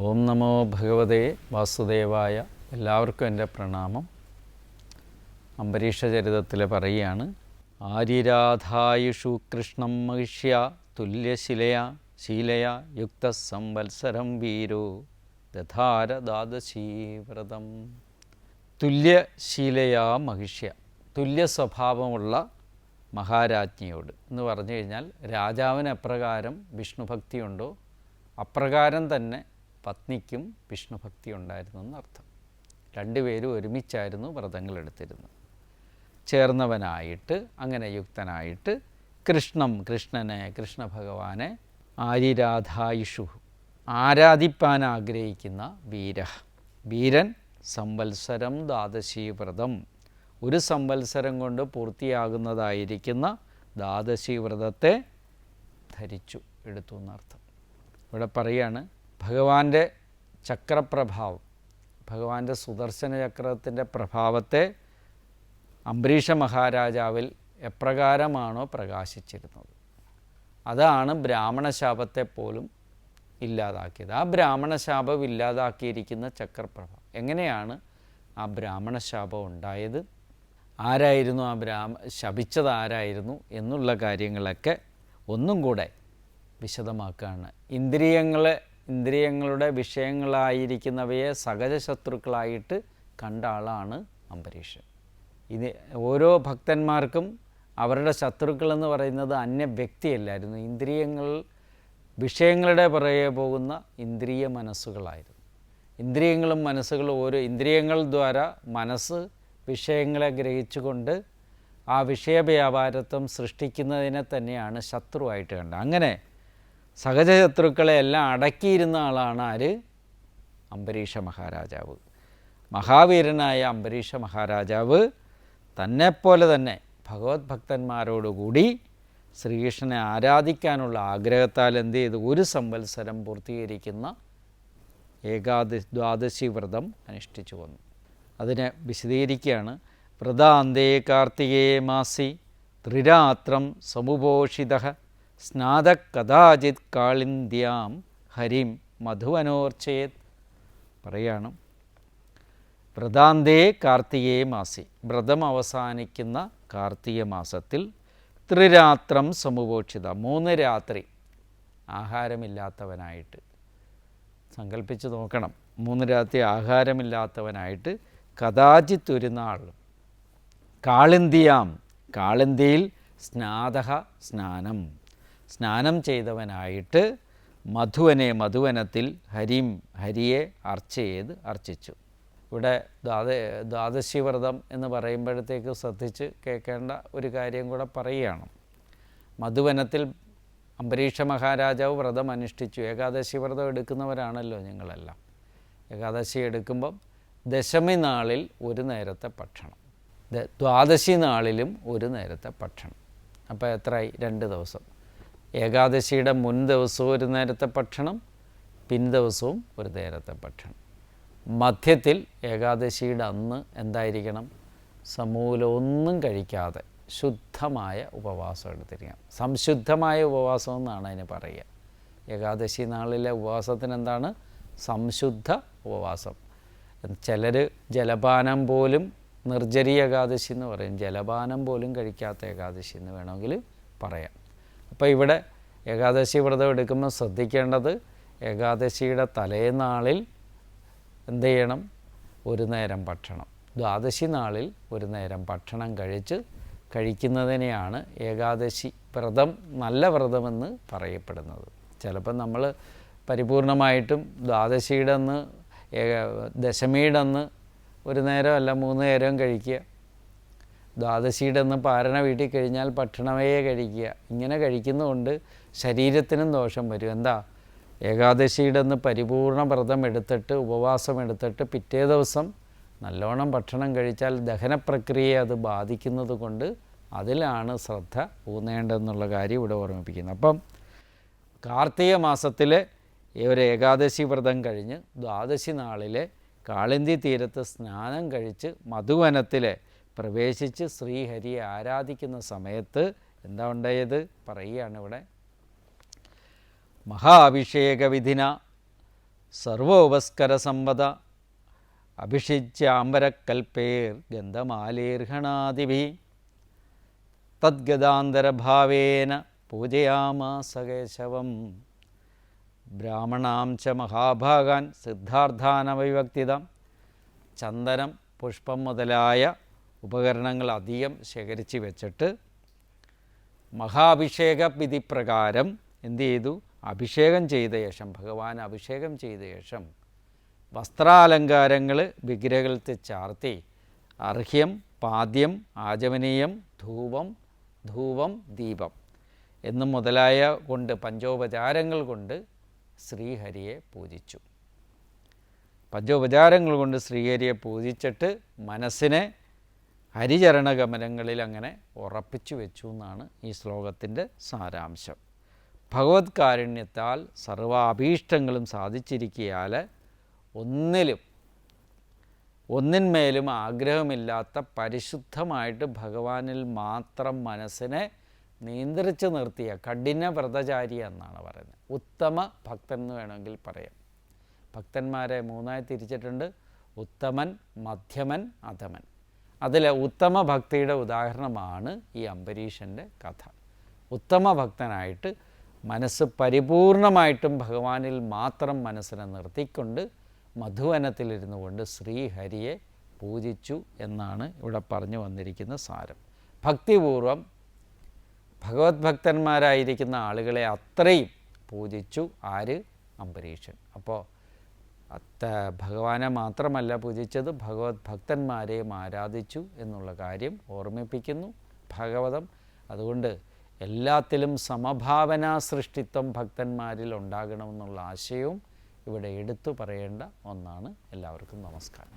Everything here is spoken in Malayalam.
ഓം നമോ ഭഗവതേ വാസുദേവായ എല്ലാവർക്കും എന്റെ പ്രണാമം. അംബരീഷ ചരിതത്തിൽ പറയുകയാണ് ആര്യരാധായുഷു കൃഷ്ണം മഹിഷ്യ തുല്യശിലയ ശീലയ യുക്ത സംവത്സരം വീരോ ദധാര വ്രതം. തുല്യശീലയാ മഹിഷ്യ തുല്യ സ്വഭാവമുള്ള മഹാരാജ്ഞിയോട് എന്ന് പറഞ്ഞു കഴിഞ്ഞാൽ രാജാവിന് എപ്രകാരം വിഷ്ണുഭക്തിയുണ്ടോ അപ്രകാരം തന്നെ പത്നിക്കും വിഷ്ണുഭക്തി ഉണ്ടായിരുന്നു എന്നർത്ഥം രണ്ടുപേരും ഒരുമിച്ചായിരുന്നു വ്രതങ്ങൾ എടുത്തിരുന്നത് ചേർന്നവനായിട്ട് അങ്ങനെ യുക്തനായിട്ട് കൃഷ്ണം കൃഷ്ണനെ കൃഷ്ണ ഭഗവാനെ ആരിരാധായുഷു ആരാധിപ്പാൻ ആഗ്രഹിക്കുന്ന വീര. വീരൻ സംവത്സരം ദ്വാദശി വ്രതം. ഒരു സംവത്സരം കൊണ്ട് പൂർത്തിയാകുന്നതായിരിക്കുന്ന ദ്വാദശി വ്രതത്തെ ധരിച്ചു എടുത്തു എന്നർത്ഥം. ഇവിടെ പറയാണ് ഭഗവാന്റെ ചക്രപ്രഭാവം ഭഗവാന്റെ സുദർശന ചക്രത്തിന്റെ പ്രഭാവത്തെ അംബരീഷ മഹാരാജാവിൽ എപ്രകാരമാണോ പ്രകാശിച്ചിരുന്നത്? അതാണ് ബ്രാഹ്മണശാപത്തെ പോലും ഇല്ലാതാക്കിയത്. ആ ബ്രാഹ്മണശാപം ഇല്ലാതാക്കിയിരിക്കുന്ന ചക്രപ്രഭ എങ്ങനെയാണ് ആ ബ്രാഹ്മണശാപം ഉണ്ടായത്? ആരായിരുന്നു ആ ബ്രാഹ്മ ശപിച്ചത് ആരായിരുന്നു എന്നുള്ള കാര്യങ്ങളൊക്കെ ഒന്നും കൂടെ വിശദമാക്കുകയാണ് ഇന്ദ്രിയങ്ങളെ ഇന്ദ്രിയങ്ങളുടെ വിഷയങ്ങളായിരിക്കുന്നവയെ സഹജ ശത്രുക്കളായിട്ട് കണ്ട ആളാണ് അംബരീഷൻ. ഇത് ഓരോ ഭക്തന്മാർക്കും അവരുടെ ശത്രുക്കളെന്ന് പറയുന്നത് അന്യ വ്യക്തിയല്ലായിരുന്നു. ഇന്ദ്രിയങ്ങൾ വിഷയങ്ങളുടെ പുറകെ പോകുന്ന ഇന്ദ്രിയ മനസ്സുകളായിരുന്നു. ഇന്ദ്രിയങ്ങളും മനസ്സുകളും ഓരോ ഇന്ദ്രിയങ്ങൾ ദ്വാരാ മനസ്സ് വിഷയങ്ങളെ ഗ്രഹിച്ചുകൊണ്ട് ആ വിഷയ വ്യാപാരത്വം സൃഷ്ടിക്കുന്നതിനെ തന്നെയാണ് ശത്രുവായിട്ട് കണ്ടത്. അങ്ങനെ സഹജശത്രുക്കളെ എല്ലാം അടക്കിയിരുന്ന ആളാണ് ആര്? അംബരീഷ മഹാരാജാവ്. മഹാവീരനായ അംബരീഷ മഹാരാജാവ് തന്നെപ്പോലെ തന്നെ ഭഗവത് ഭക്തന്മാരോടുകൂടി ശ്രീകൃഷ്ണനെ ആരാധിക്കാനുള്ള ആഗ്രഹത്താൽ എന്ത് ചെയ്തു? ഒരു സംവത്സരം പൂർത്തീകരിക്കുന്ന ഏകാദി ദ്വാദശി വ്രതം അനുഷ്ഠിച്ചു വന്നു. അതിനെ വിശദീകരിക്കുകയാണ്. വ്രതാന്തേ കാർത്തികേ മാസി ത്രിരാത്രം സമുപോഷിത സ്നാത കഥാചിത് കാളിന്ദ്യാം ഹരിം മധുവനോർച്ചേത് പറയാണ്. വ്രതാന്തേ കാർത്തികേ മാസി. വ്രതം അവസാനിക്കുന്ന കാർത്തിക മാസത്തിൽ ത്രിരാത്രം സമുപോക്ഷിത മൂന്ന് രാത്രി ആഹാരമില്ലാത്തവനായിട്ട്. സങ്കല്പിച്ച് നോക്കണം. മൂന്ന് രാത്രി ആഹാരമില്ലാത്തവനായിട്ട് കഥാചിത്ത് ഒരു നാൾ കാളിന്തിയാം. കാളിന്തിയിൽ സ്നാതക സ്നാനം. സ്നാനം ചെയ്തവനായിട്ട് മധുവനെ മധുവനത്തിൽ ഹരിം ഹരിയെ അർച്ച ചെയ്ത് അർച്ചിച്ചു. ഇവിടെ ദ്വാദ ദ്വാദശി വ്രതം എന്ന് പറയുമ്പോഴത്തേക്ക് ശ്രദ്ധിച്ച് കേൾക്കേണ്ട ഒരു കാര്യം കൂടെ പറയുകയാണ്. മധുവനത്തിൽ അംബരീഷ മഹാരാജാവ് വ്രതം അനുഷ്ഠിച്ചു. ഏകാദശി വ്രതം എടുക്കുന്നവരാണല്ലോ ഞങ്ങളെല്ലാം ഏകാദശി എടുക്കുമ്പം ദശമി നാളിൽ ഒരു നേരത്തെ ഭക്ഷണം. ദ്വാദശി നാളിലും ഒരു നേരത്തെ ഭക്ഷണം. അപ്പോൾ എത്രയായി? രണ്ട് ദിവസം. ഏകാദശിയുടെ മുൻ ദിവസവും ഒരു നേരത്തെ ഭക്ഷണം പിൻദിവസവും ഒരു നേരത്തെ ഭക്ഷണം. മധ്യത്തിൽ ഏകാദശിയുടെ അന്ന് എന്തായിരിക്കണം? സമൂലമൊന്നും കഴിക്കാതെ ശുദ്ധമായ ഉപവാസം എടുത്തിരിക്കണം. സംശുദ്ധമായ ഉപവാസം എന്നാണ് അതിന് പറയുക. ഏകാദശി നാളിലെ ഉപവാസത്തിന് എന്താണ്? സംശുദ്ധ ഉപവാസം. ചിലർ ജലപാനം പോലും നിർജരി ഏകാദശി എന്ന് പറയും. ജലപാനം പോലും കഴിക്കാത്ത ഏകാദശി എന്ന് വേണമെങ്കിൽ പറയാം. അപ്പോൾ ഇവിടെ ഏകാദശി വ്രതം എടുക്കുമ്പോൾ ശ്രദ്ധിക്കേണ്ടത് ഏകാദശിയുടെ തലേനാളിൽ എന്ത് ചെയ്യണം? ഒരു നേരം ഭക്ഷണം. ദ്വാദശി നാളിൽ ഒരു നേരം ഭക്ഷണം കഴിച്ച് കഴിക്കുന്നതിനെയാണ് ഏകാദശി വ്രതം നല്ല വ്രതമെന്ന് പറയപ്പെടുന്നത്. ചിലപ്പോൾ നമ്മൾ പരിപൂർണമായിട്ടും ദ്വാദശിയുടെ അന്ന് ദശമിയുടെ അന്ന് ഒരു നേരം അല്ല മൂന്ന് നേരം കഴിക്കുക. ദ്വാദശിയുടെ പാരണ വീട്ടിൽ കഴിഞ്ഞാൽ ഭക്ഷണമേ കഴിക്കുക. ഇങ്ങനെ കഴിക്കുന്നതുകൊണ്ട് ശരീരത്തിനും ദോഷം വരും. എന്താ? ഏകാദശിയുടെ അന്ന് പരിപൂർണ വ്രതം എടുത്തിട്ട് ഉപവാസം എടുത്തിട്ട് പിറ്റേ ദിവസം നല്ലോണം ഭക്ഷണം കഴിച്ചാൽ ദഹന പ്രക്രിയയെ അത് ബാധിക്കുന്നത് കൊണ്ട് അതിലാണ് ശ്രദ്ധ ഊന്നേണ്ടതെന്നുള്ള കാര്യം ഇവിടെ ഓർമ്മിപ്പിക്കുന്നത്. അപ്പം കാർത്തിക മാസത്തിലെ ഒരു ഏകാദശി വ്രതം കഴിഞ്ഞ് ദ്വാദശി നാളിലെ കാളിന്തി തീരത്ത് സ്നാനം കഴിച്ച് മധുവനത്തിലെ പ്രവേശിച്ച് ശ്രീഹരിയെ ആരാധിക്കുന്ന സമയത്ത് എന്താ ഉണ്ടായത്? പറയുകയാണ് ഇവിടെ. മഹാഭിഷേക വിധിന സർവോപസ്കരസമ്പദ അഭിഷിച്യാംബരക്കൽപ്പേർ ഗന്ധമാലേർഹണാദിഭി തദ്ഗതാന്തരഭാവേന പൂജയാമാസ കേശവം ബ്രാഹ്മണാം ച മഹാഭാഗാൻ സിദ്ധാർത്ഥാനവിഭക്തിതം ചന്ദനം പുഷ്പം മുതലായ ഉപകരണങ്ങൾ അധികം ശേഖരിച്ച് വെച്ചിട്ട് മഹാഭിഷേക വിധി പ്രകാരം എന്ത് ചെയ്തു? അഭിഷേകം ചെയ്ത ശേഷം ഭഗവാൻ അഭിഷേകം ചെയ്ത ശേഷം വസ്ത്രാലങ്കാരങ്ങൾ വിഗ്രഹത്തിൽ ചാർത്തി അർഹ്യം പാദ്യം ആചമനീയം ധൂപം ധൂപം ദീപം എന്നും മുതലായ കൊണ്ട് പഞ്ചോപചാരങ്ങൾ കൊണ്ട് ശ്രീഹരിയെ പൂജിച്ചു. പഞ്ചോപചാരങ്ങൾ കൊണ്ട് ശ്രീഹരിയെ പൂജിച്ചിട്ട് മനസ്സിനെ ഹരിചരണഗമനങ്ങളിൽ അങ്ങനെ ഉറപ്പിച്ചു വെച്ചു എന്നാണ് ഈ ശ്ലോകത്തിന്റെ സാരാംശം. ഭഗവത് കാരുണ്യത്താൽ സർവാഭീഷ്ടങ്ങളും സാധിച്ചിരിക്കിയാൽ ഒന്നിലും ഒന്നിന്മേലും ആഗ്രഹമില്ലാത്ത പരിശുദ്ധമായിട്ട് ഭഗവാനിൽ മാത്രം മനസ്സിനെ നിയന്ത്രിച്ച് നിർത്തിയ കഠിന വ്രതചാരി എന്നാണ് പറയുന്നത്. ഉത്തമ ഭക്തൻ എന്ന് വേണമെങ്കിൽ പറയാം. ഭക്തന്മാരെ മൂന്നായി തിരിച്ചിട്ടുണ്ട്. ഉത്തമൻ മധ്യമൻ അധമൻ. അതിൽ ഉത്തമ ഭക്തിയുടെ ഉദാഹരണമാണ് ഈ അംബരീഷന്റെ കഥ. ഉത്തമ ഭക്തനായിട്ട് മനസ്സ് പരിപൂർണമായിട്ടും ഭഗവാനിൽ മാത്രം മനസ്സിനെ നിർത്തിക്കൊണ്ട് മധുവനത്തിലിരുന്നു കൊണ്ട് ശ്രീഹരിയെ പൂജിച്ചു എന്നാണ് ഇവിടെ പറഞ്ഞു വന്നിരിക്കുന്ന സാരം. ഭക്തിപൂർവം ഭഗവത് ഭക്തന്മാരായിരിക്കുന്ന ആളുകളെ അത്രയും പൂജിച്ചു ആര്? അംബരീഷൻ. അപ്പോൾ അത്ത ഭഗവാനെ മാത്രമല്ല പൂജിച്ചത് ഭഗവത് ഭക്തന്മാരെയും ആരാധിച്ചു എന്നുള്ള കാര്യം ഓർമ്മിപ്പിക്കുന്നു ഭാഗവതം. അതുകൊണ്ട് എല്ലാത്തിലും സമഭാവനാ സൃഷ്ടിത്വം ഭക്തന്മാരിൽ ഉണ്ടാകണമെന്നുള്ള ആശയവും ഇവിടെ എടുത്തു പറയേണ്ട ഒന്നാണ്. എല്ലാവർക്കും നമസ്കാരം.